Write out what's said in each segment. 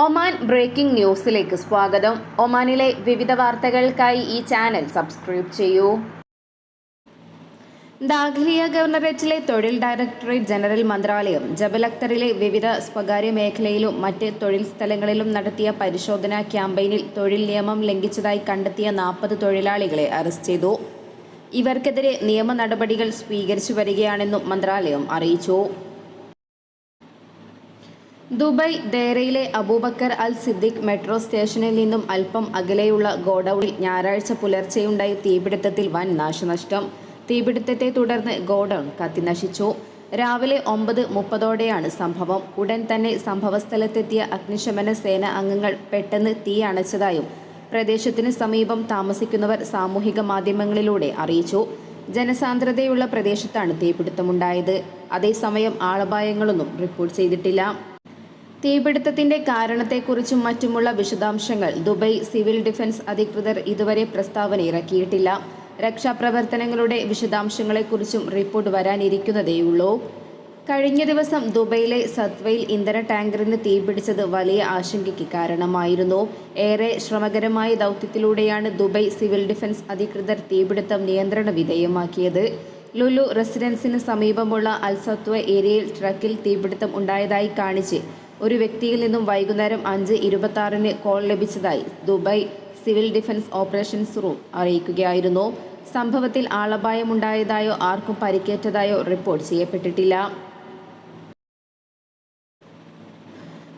Oman breaking ന്യൂസിലേക്ക് സ്വാഗതം. ഒമാനിലെ വിവിധ വാർത്തകൾക്കായി ഈ ചാനൽ സബ്സ്ക്രൈബ് ചെയ്യൂ. ദാഖലിയ ഗവർണറേറ്റിലെ തൊഴിൽ ഡയറക്ടറേറ്റ് ജനറൽ മന്ത്രാലയം ജബൽ അക്തറിലെ വിവിധ സ്വകാര്യ മേഖലയിലും മറ്റ് തൊഴിൽ സ്ഥലങ്ങളിലും നടത്തിയ പരിശോധനാ ക്യാമ്പയിനിൽ തൊഴിൽ നിയമം ലംഘിച്ചതായി കണ്ടെത്തിയ നാൽപ്പത് തൊഴിലാളികളെ അറസ്റ്റ് ചെയ്തു. ഇവർക്കെതിരെ നിയമ നടപടികൾ സ്വീകരിച്ചു വരികയാണെന്നും മന്ത്രാലയം അറിയിച്ചു. Dubai ദേരയിലെ Abu Bakr al Siddique metro സ്റ്റേഷനിൽ നിന്നും അല്പം അകലെയുള്ള ഗോഡൌണിൽ ഞായറാഴ്ച പുലർച്ചെയുണ്ടായ തീപിടുത്തത്തിൽ വൻ നാശനഷ്ടം. തീപിടുത്തത്തെ തുടർന്ന് ഗോഡൌൺ കത്തിനശിച്ചു. രാവിലെ ഒമ്പത് മുപ്പതോടെയാണ് സംഭവം. ഉടൻ തന്നെ സംഭവസ്ഥലത്തെത്തിയ അഗ്നിശമന സേന അംഗങ്ങൾ പെട്ടെന്ന് തീ അണച്ചതായും പ്രദേശത്തിന് സമീപം താമസിക്കുന്നവർ സാമൂഹിക മാധ്യമങ്ങളിലൂടെ അറിയിച്ചു. ജനസാന്ദ്രതയുള്ള പ്രദേശത്താണ് തീപിടുത്തമുണ്ടായത്. അതേസമയം ആളപായങ്ങളൊന്നും റിപ്പോർട്ട് ചെയ്തിട്ടില്ല. തീപിടുത്തത്തിന്റെ കാരണത്തെക്കുറിച്ചും മറ്റുമുള്ള വിശദാംശങ്ങൾ ദുബൈ സിവിൽ ഡിഫൻസ് അധികൃതർ ഇതുവരെ പ്രസ്താവന ഇറക്കിയിട്ടില്ല. രക്ഷാപ്രവർത്തനങ്ങളുടെ വിശദാംശങ്ങളെക്കുറിച്ചും റിപ്പോർട്ട് വരാനിരിക്കുന്നതേയുള്ളൂ. കഴിഞ്ഞ ദിവസം ദുബൈയിലെ സത്വയിൽ ഇന്ധന ടാങ്കറിന് തീപിടിച്ചത് വലിയ ആശങ്കയ്ക്ക് കാരണമായിരുന്നു. ഏറെ ശ്രമകരമായ ദൗത്യത്തിലൂടെയാണ് ദുബൈ സിവിൽ ഡിഫൻസ് അധികൃതർ തീപിടുത്തം നിയന്ത്രണ വിധേയമാക്കിയത്. ലുലു റെസിഡൻസിന് സമീപമുള്ള അൽസത്വ ഏരിയയിൽ ട്രക്കിൽ തീപിടുത്തം ഉണ്ടായതായി കാണിച്ച് ഒരു വ്യക്തിയിൽ നിന്നും വൈകുന്നേരം അഞ്ച് ഇരുപത്തി കോൾ ലഭിച്ചതായി Dubai civil defence operations room അറിയിക്കുകയായിരുന്നു. സംഭവത്തിൽ ആളപായമുണ്ടായതായോ ആർക്കും പരിക്കേറ്റതായോ റിപ്പോർട്ട് ചെയ്യപ്പെട്ടിട്ടില്ല.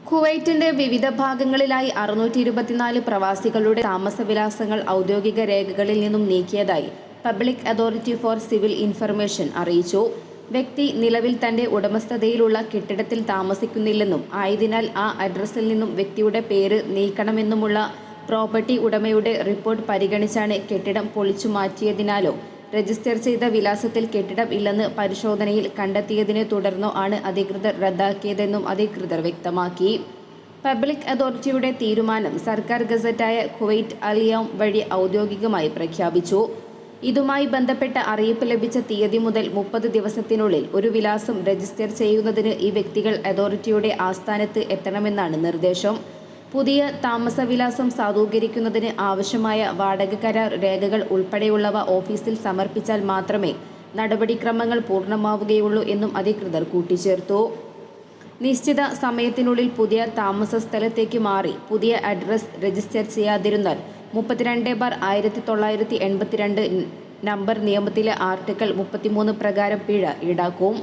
കുവൈറ്റിന്റെ വിവിധ ഭാഗങ്ങളിലായി അറുന്നൂറ്റി ഇരുപത്തിനാല് പ്രവാസികളുടെ താമസവിലാസങ്ങൾ ഔദ്യോഗിക രേഖകളിൽ നിന്നും നീക്കിയതായി public authority for civil information അറിയിച്ചു. വ്യക്തി നിലവിൽ തന്റെ ഉടമസ്ഥതയിലുള്ള കെട്ടിടത്തിൽ താമസിക്കുന്നില്ലെന്നും ആയതിനാൽ ആ അഡ്രസ്സിൽ നിന്നും വ്യക്തിയുടെ പേര് നീക്കണമെന്നുമുള്ള പ്രോപ്പർട്ടി ഉടമയുടെ റിപ്പോർട്ട് പരിഗണിച്ചാണ് കെട്ടിടം പൊളിച്ചു മാറ്റിയതിനാലോ രജിസ്റ്റർ ചെയ്ത വിലാസത്തിൽ കെട്ടിടം ഇല്ലെന്ന് പരിശോധനയിൽ കണ്ടെത്തിയതിനെ തുടർന്നോ ആണ് അധികൃതർ റദ്ദാക്കിയതെന്നും അധികൃതർ വ്യക്തമാക്കി. പബ്ലിക് അതോറിറ്റിയുടെ തീരുമാനം സർക്കാർ ഗസറ്റായ കുവൈറ്റ് അലിയാം വഴി ഔദ്യോഗികമായി പ്രഖ്യാപിച്ചു. ഇതുമായി ബന്ധപ്പെട്ട അറിയിപ്പ് ലഭിച്ച തീയതി മുതൽ മുപ്പത് ദിവസത്തിനുള്ളിൽ ഒരു വിലാസം രജിസ്റ്റർ ചെയ്യുന്നതിന് ഈ വ്യക്തികൾ അതോറിറ്റിയുടെ ആസ്ഥാനത്ത് എത്തണമെന്നാണ് നിർദ്ദേശം. പുതിയ താമസവിലാസം സാധൂകരിക്കുന്നതിന് ആവശ്യമായ വാടക കരാർ രേഖകൾ ഉൾപ്പെടെയുള്ളവ ഓഫീസിൽ സമർപ്പിച്ചാൽ മാത്രമേ നടപടിക്രമങ്ങൾ പൂർണമാവുകയുള്ളൂ എന്നും അധികൃതർ കൂട്ടിച്ചേർത്തു. നിശ്ചിത സമയത്തിനുള്ളിൽ പുതിയ താമസ സ്ഥലത്തേക്ക് മാറി പുതിയ അഡ്രസ് രജിസ്റ്റർ ചെയ്യാതിരുന്നാൽ മുപ്പത്തിരണ്ട് ബാർ ആയിരത്തി തൊള്ളായിരത്തി എൺപത്തിരണ്ട് നമ്പർ നിയമത്തിലെ ആർട്ടിക്കിൾ മുപ്പത്തിമൂന്ന് പ്രകാരം പിഴ ഈടാക്കും.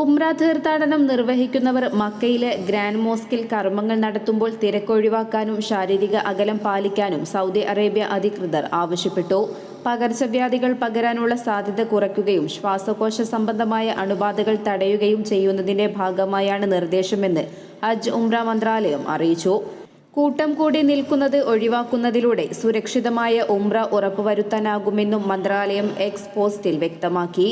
ഉംറ തീർത്ഥാടനം നിർവഹിക്കുന്നവർ മക്കയിലെ ഗ്രാൻഡ് മോസ്കിൽ കർമ്മങ്ങൾ നടത്തുമ്പോൾ തിരക്കൊഴിവാക്കാനും ശാരീരിക അകലം പാലിക്കാനും സൗദി അറേബ്യ അധികൃതർ ആവശ്യപ്പെട്ടു. പകർച്ചവ്യാധികൾ പകരാനുള്ള സാധ്യത കുറയ്ക്കുകയും ശ്വാസകോശ സംബന്ധമായ അണുബാധകൾ തടയുകയും ചെയ്യുന്നതിന്റെ ഭാഗമായാണ് നിർദ്ദേശമെന്ന് ഹജ്ജ് ഉംറ മന്ത്രാലയം അറിയിച്ചു. കൂട്ടം കൂടി നിൽക്കുന്നത് ഒഴിവാക്കുന്നതിലൂടെ സുരക്ഷിതമായ ഉംറ ഉറപ്പുവരുത്താനാകുമെന്നും മന്ത്രാലയം എക്സ് പോസ്റ്റിൽ വ്യക്തമാക്കി.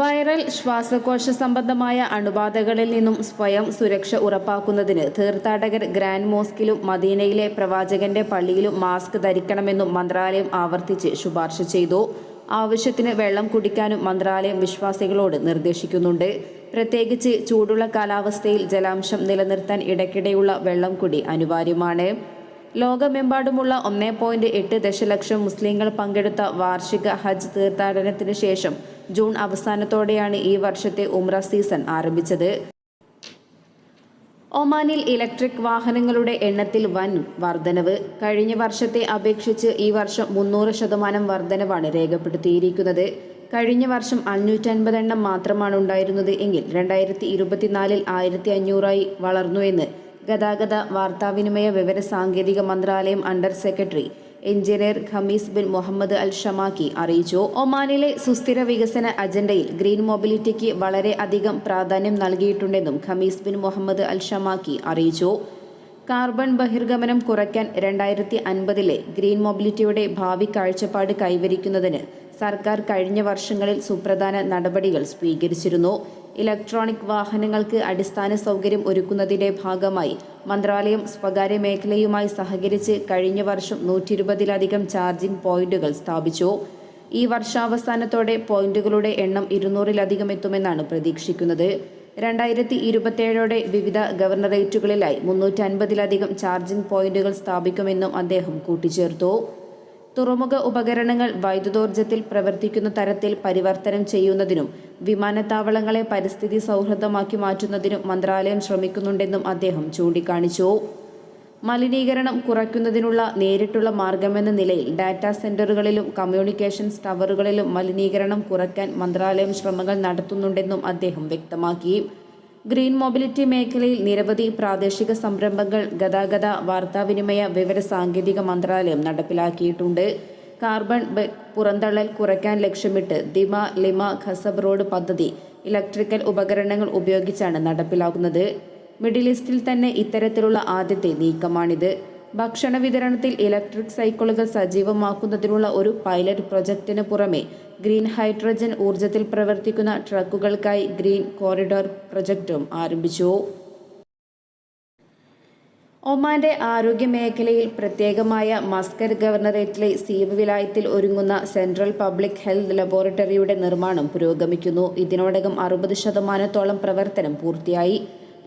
വൈറൽ ശ്വാസകോശ സംബന്ധമായ അണുബാധകളിൽ നിന്നും സ്വയം സുരക്ഷ ഉറപ്പാക്കുന്നതിന് തീർത്ഥാടകർ ഗ്രാൻഡ് മോസ്കിലും മദീനയിലെ പ്രവാചകന്റെ പള്ളിയിലും മാസ്ക് ധരിക്കണമെന്നും മന്ത്രാലയം ആവർത്തിച്ച് ശുപാർശ ചെയ്തു. ആവശ്യത്തിന് വെള്ളം കുടിക്കാനും മന്ത്രാലയം വിശ്വാസികളോട് നിർദ്ദേശിക്കുന്നുണ്ട്. പ്രത്യേകിച്ച് ചൂടുള്ള കാലാവസ്ഥയിൽ ജലാംശം നിലനിർത്താൻ ഇടയ്ക്കിടെയുള്ള വെള്ളം കൂടി അനിവാര്യമാണ്. ലോകമെമ്പാടുമുള്ള ഒന്നേ പോയിന്റ് എട്ട് ദശലക്ഷം മുസ്ലിങ്ങൾ പങ്കെടുത്ത വാർഷിക ഹജ്ജ് തീർത്ഥാടനത്തിന് ശേഷം ജൂൺ അവസാനത്തോടെയാണ് ഈ വർഷത്തെ ഉംറ സീസൺ ആരംഭിച്ചത്. ഒമാനിൽ ഇലക്ട്രിക് വാഹനങ്ങളുടെ എണ്ണത്തിൽ വൻ വർധനവ്. കഴിഞ്ഞ വർഷത്തെ അപേക്ഷിച്ച് ഈ വർഷം മുന്നൂറ് ശതമാനം വർധനവാണ് രേഖപ്പെടുത്തിയിരിക്കുന്നത്. കഴിഞ്ഞ വർഷം അഞ്ഞൂറ്റൻപത് എണ്ണം മാത്രമാണ് ഉണ്ടായിരുന്നത് എങ്കിൽ രണ്ടായിരത്തി ഇരുപത്തിനാലിൽ ആയിരത്തി അഞ്ഞൂറായി വളർന്നുവെന്ന് ഗതാഗത വാർത്താവിനിമയ വിവര സാങ്കേതിക മന്ത്രാലയം under secretary engineer Khamis bin Mohammed al Shamaki അറിയിച്ചു. ഒമാനിലെ സുസ്ഥിര വികസന അജണ്ടയിൽ ഗ്രീൻ മൊബിലിറ്റിക്ക് വളരെ അധികം പ്രാധാന്യം നൽകിയിട്ടുണ്ടെന്നും Khamis bin Mohammed al Shamaki അറിയിച്ചു. കാർബൺ ബഹിർഗമനം കുറയ്ക്കാൻ രണ്ടായിരത്തി അൻപതിലെ ഗ്രീൻ മൊബിലിറ്റിയുടെ ഭാവി കാഴ്ചപ്പാട് കൈവരിക്കുന്നതിന് സർക്കാർ കഴിഞ്ഞ വർഷങ്ങളിൽ സുപ്രധാന നടപടികൾ സ്വീകരിച്ചിരുന്നു. ഇലക്ട്രോണിക് വാഹനങ്ങൾക്ക് അടിസ്ഥാന സൗകര്യം ഒരുക്കുന്നതിന്റെ ഭാഗമായി മന്ത്രാലയം സ്വകാര്യ മേഖലയുമായി സഹകരിച്ച് കഴിഞ്ഞ വർഷം നൂറ്റി ഇരുപതിലധികം ചാർജിംഗ് പോയിന്റുകൾ സ്ഥാപിച്ചു. ഈ വർഷാവസാനത്തോടെ പോയിന്റുകളുടെ എണ്ണം ഇരുന്നൂറിലധികം എത്തുമെന്നാണ് പ്രതീക്ഷിക്കുന്നത്. രണ്ടായിരത്തി ഇരുപത്തിയേഴോടെ വിവിധ ഗവർണറേറ്റുകളിലായി മുന്നൂറ്റി അൻപതിലധികം ചാർജിംഗ് പോയിന്റുകൾ സ്ഥാപിക്കുമെന്നും അദ്ദേഹം കൂട്ടിച്ചേർത്തു. തുറമുഖ ഉപകരണങ്ങൾ വൈദ്യുതോർജത്തിൽ പ്രവർത്തിക്കുന്ന തരത്തിൽ പരിവർത്തനം ചെയ്യുന്നതിനും വിമാനത്താവളങ്ങളെ പരിസ്ഥിതി സൗഹൃദമാക്കി മാറ്റുന്നതിനും മന്ത്രാലയം ശ്രമിക്കുന്നുണ്ടെന്നും അദ്ദേഹം ചൂണ്ടിക്കാണിച്ചു. മലിനീകരണം കുറയ്ക്കുന്നതിനുള്ള നേരിട്ടുള്ള മാർഗമെന്ന നിലയിൽ ഡാറ്റാ സെന്ററുകളിലും കമ്മ്യൂണിക്കേഷൻസ് ടവറുകളിലും മലിനീകരണം കുറയ്ക്കാൻ മന്ത്രാലയം ശ്രമങ്ങൾ നടത്തുന്നുണ്ടെന്നും അദ്ദേഹം വ്യക്തമാക്കി. ഗ്രീൻ മൊബിലിറ്റി മേഖലയിൽ നിരവധി പ്രാദേശിക സംരംഭങ്ങൾ ഗതാഗത വാർത്താവിനിമയ വിവര സാങ്കേതിക മന്ത്രാലയം നടപ്പിലാക്കിയിട്ടുണ്ട്. കാർബൺ പുറന്തള്ളൽ കുറയ്ക്കാൻ ലക്ഷ്യമിട്ട് ദിമ ലിമ ഖസബ് റോഡ് പദ്ധതി ഇലക്ട്രിക്കൽ ഉപകരണങ്ങൾ ഉപയോഗിച്ചാണ് നടപ്പിലാക്കുന്നത്. മിഡിൽ ഈസ്റ്റിൽ തന്നെ ഇത്തരത്തിലുള്ള ആദ്യത്തെ നീക്കമാണിത്. ഭക്ഷണ വിതരണത്തിൽ ഇലക്ട്രിക് സൈക്കിളുകൾ സജീവമാക്കുന്നതിനുള്ള ഒരു പൈലറ്റ് പ്രൊജക്ടിന് പുറമെ ഗ്രീൻ ഹൈഡ്രജൻ ഊർജത്തിൽ പ്രവർത്തിക്കുന്ന ട്രക്കുകൾക്കായി ഗ്രീൻ കോറിഡോർ പ്രൊജക്റ്റും ആരംഭിച്ചു. ഒമാന്റെ ആരോഗ്യ മേഖലയിൽ പ്രത്യേകമായ മസ്കർ ഗവർണറേറ്റിലെ സീവ് വിലായത്തിൽ ഒരുങ്ങുന്ന സെൻട്രൽ പബ്ലിക് ഹെൽത്ത് ലബോറട്ടറിയുടെ നിർമ്മാണം പുരോഗമിക്കുന്നു. ഇതിനോടകം അറുപത് ശതമാനത്തോളം പ്രവർത്തനം പൂർത്തിയായി.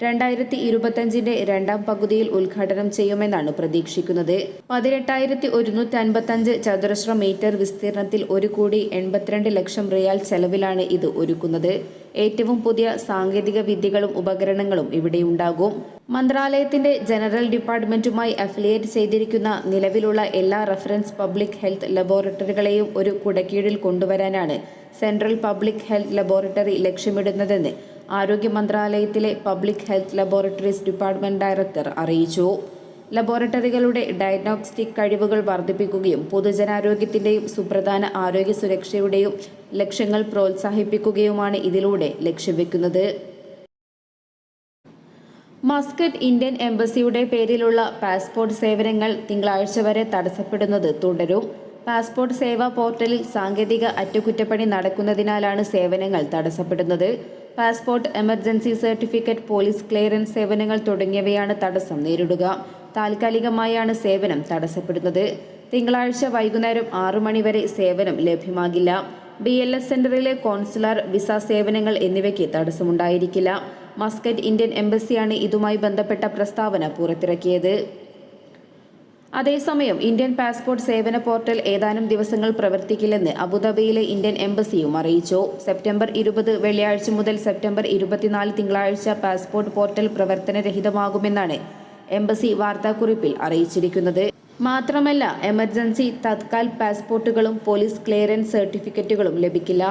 രണ്ടായിരത്തി ഇരുപത്തഞ്ചിന്റെ രണ്ടാം പകുതിയിൽ ഉദ്ഘാടനം ചെയ്യുമെന്നാണ് പ്രതീക്ഷിക്കുന്നത്. പതിനെട്ടായിരത്തി ഒരുന്നൂറ്റി അൻപത്തഞ്ച് ചതുരശ്ര മീറ്റർ വിസ്തീർണത്തിൽ ഒരു കോടി എൺപത്തിരണ്ട് ലക്ഷം റിയാൽ ചെലവിലാണ് ഇത് ഒരുക്കുന്നത്. ഏറ്റവും പുതിയ സാങ്കേതിക വിദ്യകളും ഉപകരണങ്ങളും ഇവിടെയുണ്ടാകും മന്ത്രാലയത്തിന്റെ ജനറൽ ഡിപ്പാർട്ട്മെന്റുമായി അഫിലിയേറ്റ് ചെയ്തിരിക്കുന്ന നിലവിലുള്ള എല്ലാ റഫറൻസ് പബ്ലിക് ഹെൽത്ത് ലബോറട്ടറികളെയും ഒരു കുടക്കീഴിൽ കൊണ്ടുവരാനാണ് സെൻട്രൽ പബ്ലിക് ഹെൽത്ത് ലബോറട്ടറി ലക്ഷ്യമിടുന്നതെന്ന് ആരോഗ്യ മന്ത്രാലയത്തിലെ public health laboratories department director അറിയിച്ചു. ലബോറട്ടറികളുടെ ഡയഗ്നോസ്റ്റിക് കഴിവുകൾ വർദ്ധിപ്പിക്കുകയും പൊതുജനാരോഗ്യത്തിന്റെയും സുപ്രധാന ആരോഗ്യ സുരക്ഷയുടെയും ലക്ഷ്യങ്ങൾ പ്രോത്സാഹിപ്പിക്കുകയുമാണ് ഇതിലൂടെ ലക്ഷ്യം വെക്കുന്നത് മസ്കറ്റ് ഇന്ത്യൻ എംബസിയുടെ പേരിലുള്ള പാസ്പോർട്ട് സേവനങ്ങൾ തിങ്കളാഴ്ച വരെ തടസ്സപ്പെടുന്നത് തുടരും. പാസ്പോർട്ട് സേവാ പോർട്ടലിൽ സാങ്കേതിക അറ്റകുറ്റപ്പണി നടക്കുന്നതിനാലാണ് സേവനങ്ങൾ തടസ്സപ്പെടുന്നത്. Passport emergency certificate police clearance സേവനങ്ങൾ തുടങ്ങിയവയാണ് തടസ്സം നേരിടുക. താൽക്കാലികമായാണ് സേവനം തടസ്സപ്പെടുന്നത്. തിങ്കളാഴ്ച വൈകുന്നേരം ആറു മണിവരെ സേവനം ലഭ്യമാകില്ല. ബി എൽ എസ് സെന്ററിലെ കോൺസുലർ വിസ സേവനങ്ങൾ എന്നിവയ്ക്ക് തടസ്സമുണ്ടായിരിക്കില്ല. മസ്കറ്റ് ഇന്ത്യൻ എംബസിയാണ് ഇതുമായി ബന്ധപ്പെട്ട പ്രസ്താവന പുറത്തിറക്കിയത്. അതേസമയം ഇന്ത്യൻ പാസ്പോർട്ട് സേവന പോർട്ടൽ ഏതാനും ദിവസങ്ങൾ പ്രവർത്തിക്കില്ലെന്ന് അബുദാബിയിലെ ഇന്ത്യൻ എംബസിയും അറിയിച്ചു. സെപ്റ്റംബർ ഇരുപത് വെള്ളിയാഴ്ച മുതൽ സെപ്റ്റംബർ ഇരുപത്തിനാല് തിങ്കളാഴ്ച പാസ്പോർട്ട് പോർട്ടൽ പ്രവർത്തനരഹിതമാകുമെന്നാണ് എംബസി വാർത്താക്കുറിപ്പിൽ അറിയിച്ചിരിക്കുന്നത്. മാത്രമല്ല എമർജൻസി തത്കാൽ പാസ്പോർട്ടുകളും പോലീസ് ക്ലിയറൻസ് സർട്ടിഫിക്കറ്റുകളും ലഭിക്കില്ല.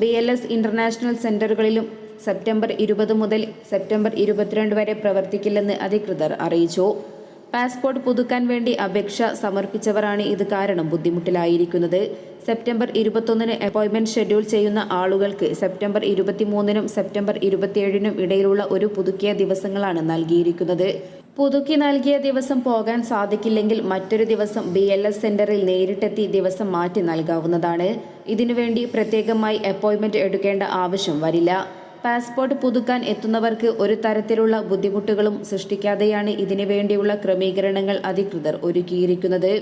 ബി എൽ എസ് ഇന്റർനാഷണൽ സെന്ററുകളിലും സെപ്റ്റംബർ ഇരുപത് മുതൽ സെപ്റ്റംബർ ഇരുപത്തിരണ്ട് വരെ പ്രവർത്തിക്കില്ലെന്ന് അധികൃതർ അറിയിച്ചു. പാസ്പോർട്ട് പുതുക്കാൻ വേണ്ടി അപേക്ഷ സമർപ്പിച്ചവരാണ് ഇത് കാരണം ബുദ്ധിമുട്ടിലായിരിക്കുന്നത്. സെപ്റ്റംബർ ഇരുപത്തൊന്നിന് അപ്പോയിന്റ്മെന്റ് ഷെഡ്യൂൾ ചെയ്യുന്ന ആളുകൾക്ക് സെപ്റ്റംബർ ഇരുപത്തിമൂന്നിനും സെപ്റ്റംബർ ഇരുപത്തിയേഴിനും ഇടയിലുള്ള ഒരു പുതുക്കിയ ദിവസങ്ങളാണ് നൽകിയിരിക്കുന്നത്. പുതുക്കി നൽകിയ ദിവസം പോകാൻ സാധിക്കില്ലെങ്കിൽ മറ്റൊരു ദിവസം ബി എൽ എസ് സെന്ററിൽ നേരിട്ടെത്തി ദിവസം മാറ്റി നൽകാവുന്നതാണ്. ഇതിനുവേണ്ടി പ്രത്യേകമായി അപ്പോയിന്റ്മെന്റ് എടുക്കേണ്ട ആവശ്യം വരില്ല. പാസ്പോർട്ട് പുതുക്കാൻ എത്തുന്നവർക്ക് ഒരു തരത്തിലുള്ള ബുദ്ധിമുട്ടുകളും സൃഷ്ടിക്കാതെയാണ് ഇതിനു വേണ്ടിയുള്ള ക്രമീകരണങ്ങൾ അധികൃതർ ഒരുക്കിയിരിക്കുന്നത്.